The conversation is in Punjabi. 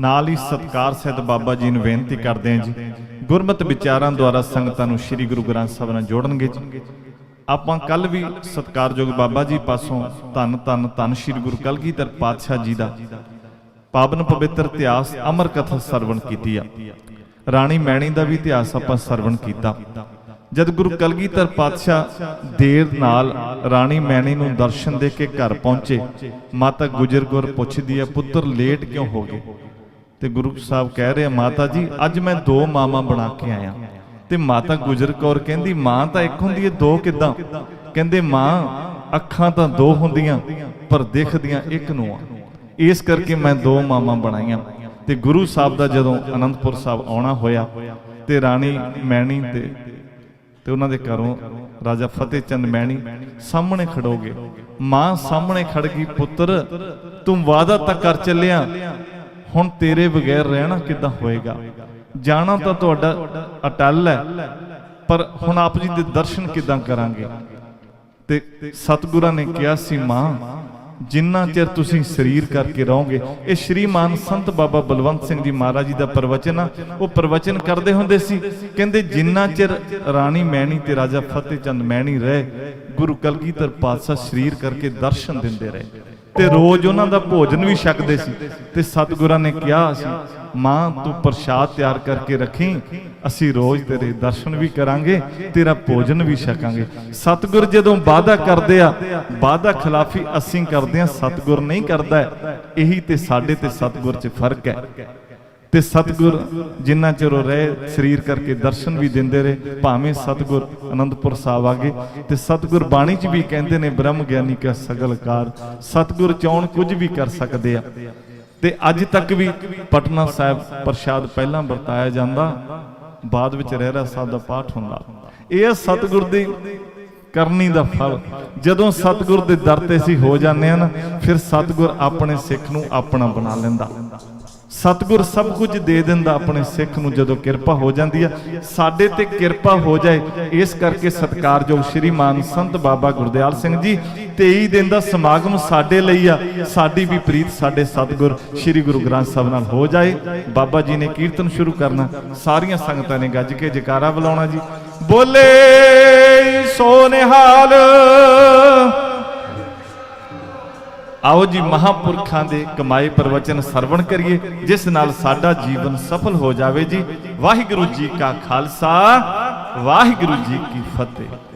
ਨਾਲ ਹੀ ਸਤਕਾਰ ਸਹਿਤ ਬਾਬਾ ਜੀ ਨੂੰ ਬੇਨਤੀ ਕਰਦੇ ਹਾਂ ਜੀ, ਗੁਰਮਤ ਵਿਚਾਰਾਂ ਦੁਆਰਾ ਸੰਗਤਾਂ ਨੂੰ ਸ੍ਰੀ ਗੁਰੂ ਗ੍ਰੰਥ ਸਾਹਿਬ ਨਾਲ ਜੋੜਨਗੇ ਜੀ। ਆਪਾਂ ਕੱਲ ਵੀ ਸਤਕਾਰਯੋਗ ਬਾਬਾ ਜੀ ਪਾਸੋਂ ਧੰਨ ਧੰਨ ਧੰਨ ਸ੍ਰੀ ਗੁਰੂ ਕਲਗੀਧਰ ਪਾਤਸ਼ਾਹ ਜੀ ਦਾ ਪਾਵਨ ਪਵਿੱਤਰ ਇਤਿਹਾਸ ਅਮਰ ਕਥਾ ਸਰਵਣ ਕੀਤੀ ਆ। ਰਾਣੀ ਮੈਣੀ ਦਾ ਵੀ ਇਤਿਹਾਸ ਆਪਾਂ ਸਰਵਣ ਕੀਤਾ। ਜਦ ਗੁਰੂ ਕਲਗੀਧਰ ਪਾਤਸ਼ਾਹ ਦੇਰ ਨਾਲ ਰਾਣੀ ਮੈਣੀ ਨੂੰ ਦਰਸ਼ਨ ਦੇ ਕੇ ਘਰ ਪਹੁੰਚੇ, ਮਾਤਾ ਗੁਜਰ ਗੁਰ ਪੁੱਛਦੀ ਆ, ਪੁੱਤਰ, ਲੇਟ ਕਿਉਂ ਹੋ ਗਏ? ਤੇ ਗੁਰੂ ਸਾਹਿਬ ਕਹਿ ਰਹੇ ਮਾਤਾ ਜੀ, ਅੱਜ ਮੈਂ ਦੋ ਮਾਵਾਂ ਬਣਾ ਕੇ ਆਇਆ। ਤੇ ਮਾਤਾ ਗੁਜਰ ਕੌਰ ਕਹਿੰਦੀ, ਮਾਂ ਤਾਂ ਇੱਕ ਹੁੰਦੀ ਹੈ ਦੋ ਕਿਦਾਂ? ਕਹਿੰਦੇ, ਮਾਂ, ਅੱਖਾਂ ਤਾਂ ਦੋ ਹੁੰਦੀਆਂ, ਪਰ ਦਿਖਦੀਆਂ ਇੱਕ ਨੂੰ ਆ। ਇਸ ਕਰਕੇ ਮੈਂ ਦੋ ਮਾਵਾਂ ਬਣਾਈਆਂ। ਤੇ ਗੁਰੂ ਸਾਹਿਬ ਦਾ ਜਦੋਂ ਅਨੰਦਪੁਰ ਸਾਹਿਬ ਆਉਣਾ ਹੋਇਆ, ਤੇ ਰਾਣੀ ਮੈਣੀ ਤੇ ਤੇ ਉਹਨਾਂ ਦੇ ਘਰੋਂ ਰਾਜਾ ਫਤਿਹ ਚੰਦ ਮੈਣੀ ਸਾਹਮਣੇ ਖੜੋਗੇ। ਮਾਂ ਸਾਹਮਣੇ ਖੜ ਗਈ, ਪੁੱਤਰ, ਤੂੰ ਵਾਅਦਾ ਤਾਂ ਕਰ ਚੱਲਿਆ ਹੁਣ ਤੇਰੇ ਬਗੈਰ ਰਹਿਣਾ ਕਿੱਦਾਂ ਹੋਏਗਾ? ਜਾਣਾ ਤਾਂ ਤੁਹਾਡਾ ਅਟਲ ਹੈ, ਪਰ ਹੁਣ ਆਪ ਜੀ ਦੇ ਦਰਸ਼ਨ ਕਿੱਦਾਂ ਕਰਾਂਗੇ? ਤੇ ਸਤਿਗੁਰਾਂ ਨੇ ਕਿਹਾ ਸੀ, ਮਾਂ, ਜਿੰਨਾ ਚਿਰ ਤੁਸੀਂ ਸਰੀਰ ਕਰਕੇ ਰਹੋਗੇ, ਇਹ ਸ਼੍ਰੀਮਾਨ ਸੰਤ ਬਾਬਾ ਬਲਵੰਤ ਸਿੰਘ ਜੀ ਮਹਾਰਾਜ ਜੀ ਦਾ ਪ੍ਰਵਚਨ ਆ। ਉਹ ਪ੍ਰਵਚਨ ਕਰਦੇ ਹੁੰਦੇ ਸੀ, ਕਹਿੰਦੇ, ਜਿੰਨਾ ਚਿਰ ਰਾਣੀ ਮੈਣੀ ਤੇ ਰਾਜਾ ਫਤਿਹ ਚੰਦ ਮੈਣੀ ਰਹੇ, ਗੁਰੂ ਕਲਗੀਧਰ ਪਾਤਸ਼ਾਹ ਸਰੀਰ ਕਰਕੇ ਦਰਸ਼ਨ ਦਿੰਦੇ ਰਹੇ। ਤੇ ਰੋਜ਼ ਉਹਨਾਂ ਦਾ ਭੋਜਨ ਵੀ ਛਕਦੇ ਸੀ। ਤੇ ਸਤਿਗੁਰਾਂ ਨੇ ਕਿਹਾ ਸੀ, ਮਾਂ, ਤੂੰ ਪ੍ਰਸ਼ਾਦ ਤਿਆਰ ਕਰਕੇ ਰੱਖੀ, ਅਸੀਂ ਰੋਜ਼ ਤੇਰੇ ਦਰਸ਼ਨ ਵੀ ਕਰਾਂਗੇ, ਤੇਰਾ ਭੋਜਨ ਵੀ ਛਕਾਂਗੇ। ਸਤਿਗੁਰ ਜਦੋਂ ਵਾਅਦਾ ਕਰਦੇ ਆ, ਵਾਅਦਾ ਖਿਲਾਫੀ ਅਸੀਂ ਕਰਦੇ ਆ ਸਤਿਗੁਰ ਨਹੀਂ ਕਰਦਾ। ਇਹੀ ਤੇ ਸਾਡੇ ਤੇ ਸਤਿਗੁਰ 'ਚ ਫ਼ਰਕ ਹੈ। ਤੇ ਸਤਿਗੁਰ ਜਿੰਨਾ ਚਿਰ ਉਹ ਰਹੇ, ਸਰੀਰ ਕਰਕੇ ਦਰਸ਼ਨ ਵੀ ਦਿੰਦੇ ਰਹੇ, ਭਾਵੇਂ ਸਤਿਗੁਰ ਅਨੰਦਪੁਰ ਸਾਹਿਬ ਆ ਗਏ। ਤੇ ਸਤਿਗੁਰ ਬਾਣੀ 'ਚ ਵੀ ਕਹਿੰਦੇ ਨੇ, ਬ੍ਰਹਮ ਗਿਆਨੀ ਕਾ ਸਗਲ ਕਾਰ। ਸਤਿਗੁਰ ਚਾਉਣ ਕੁਝ ਵੀ ਕਰ ਸਕਦੇ ਆ। ਤੇ ਅੱਜ ਤੱਕ ਵੀ ਪਟਨਾ ਸਾਹਿਬ ਪ੍ਰਸ਼ਾਦ ਪਹਿਲਾਂ ਵਰਤਾਇਆ ਜਾਂਦਾ, ਬਾਅਦ ਵਿੱਚ ਰਹਿਰਾ ਸਾਹਿਬ ਦਾ ਪਾਠ ਹੁੰਦਾ। ਇਹ ਆ ਸਤਿਗੁਰ ਦੀ ਕਰਨੀ ਦਾ ਫਲ। ਜਦੋਂ ਸਤਿਗੁਰ ਦੇ ਦਰ ਤੇ ਅਸੀਂ ਹੋ ਜਾਂਦੇ ਆ ਨਾ, ਫਿਰ ਸਤਿਗੁਰ ਆਪਣੇ ਸਿੱਖ ਨੂੰ ਆਪਣਾ ਬਣਾ ਲੈਂਦਾ। ਸਤਿਗੁਰ ਸਭ ਕੁਝ ਦੇ ਦਿੰਦਾ ਆਪਣੇ ਸਿੱਖ ਨੂੰ ਜਦੋਂ ਕਿਰਪਾ ਹੋ ਜਾਂਦੀ ਆ। ਸਾਡੇ ਤੇ ਕਿਰਪਾ ਹੋ ਜਾਏ, ਇਸ ਕਰਕੇ ਸਤਿਕਾਰਯੋਗ ਸ਼੍ਰੀਮਾਨ ਸੰਤ ਬਾਬਾ ਗੁਰਦਿਆਲ ਸਿੰਘ ਜੀ 23 ਦਿਨ ਦਾ ਸਮਾਗਮ ਸਾਡੇ ਲਈ ਆ। ਸਾਡੀ ਵੀ ਪ੍ਰੀਤ ਸਾਡੇ ਸਤਿਗੁਰ ਸ਼੍ਰੀ ਗੁਰੂ ਗ੍ਰੰਥ ਸਾਹਿਬ ਨਾਲ ਹੋ ਜਾਏ। ਬਾਬਾ ਜੀ ਨੇ ਕੀਰਤਨ ਸ਼ੁਰੂ ਕਰਨਾ। ਸਾਰੀਆਂ ਸੰਗਤਾਂ ਨੇ ਗੱਜ ਕੇ ਜਕਾਰਾ ਬੁਲਾਉਣਾ ਜੀ। ਬੋਲੇ ਆਓ ਜੀ ਮਹਾਪੁਰਖਾਂ ਦੇ ਕਮਾਏ ਪ੍ਰਵਚਨ ਸਰਵਣ ਕਰੀਏ, ਜਿਸ ਨਾਲ ਸਾਡਾ ਜੀਵਨ ਸਫਲ ਹੋ ਜਾਵੇ ਜੀ। ਵਾਹਿਗੁਰੂ ਜੀ ਕਾ ਖਾਲਸਾ, ਵਾਹਿਗੁਰੂ ਜੀ ਕੀ ਫਤਿਹ।